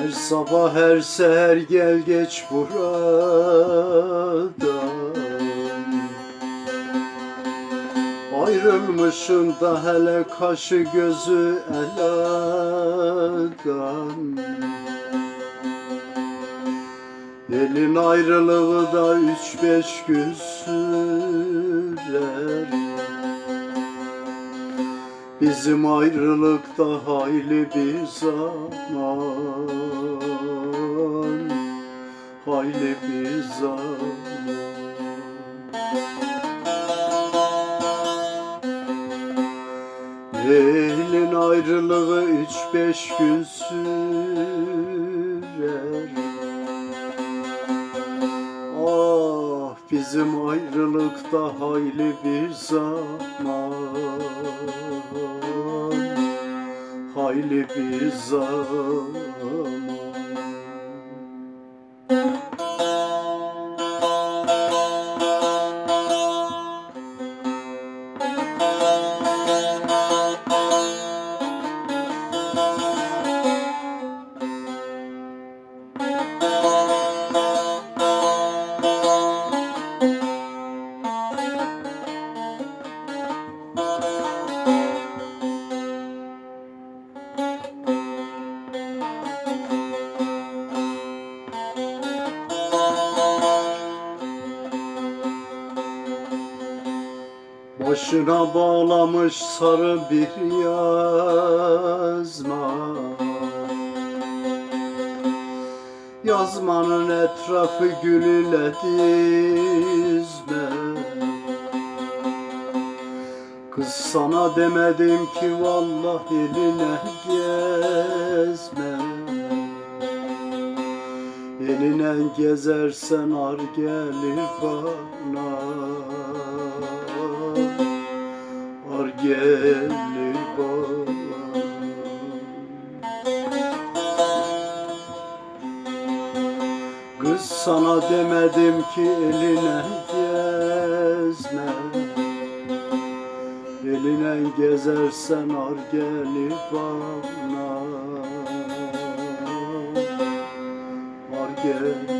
Her sabah her seher gel geç buradan. Ayrılmışın da hele kaşı gözü eladan. Elin ayrılığı da üç beş gün sürer Bizim ayrılıkta hayli bir zaman. Hayli bir zaman. Elin ayrılığı üç beş gün sürer bizim ayrılıkta hayli bir zaman Hayli bir zaman Başına bağlamış sarı bir yazma. Yazmanın etrafı gül ile dizme. Kız sana demedim ki vallahi eline gezme. Eline gezersen ar gelir bana Ar gelir bana Kız sana demedim ki eline gezme. Eline gezersen ar gelir bana. Ar gelir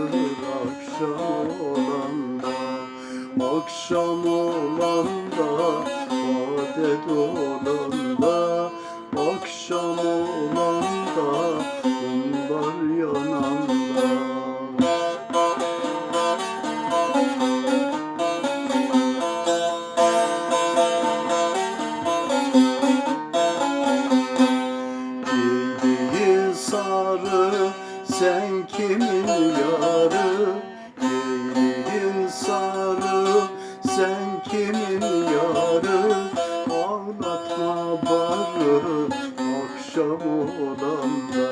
Akşam olanda, adet olanda Akşam olanda, mumlar yananda Giydiğin sarı sen kimin yarı akşam olanda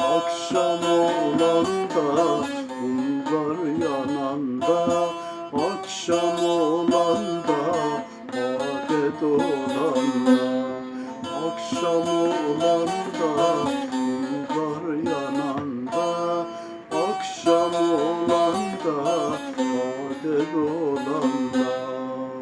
Akşam olanda Bunlar yananda. Akşam olanda Adet olanda Akşam olanda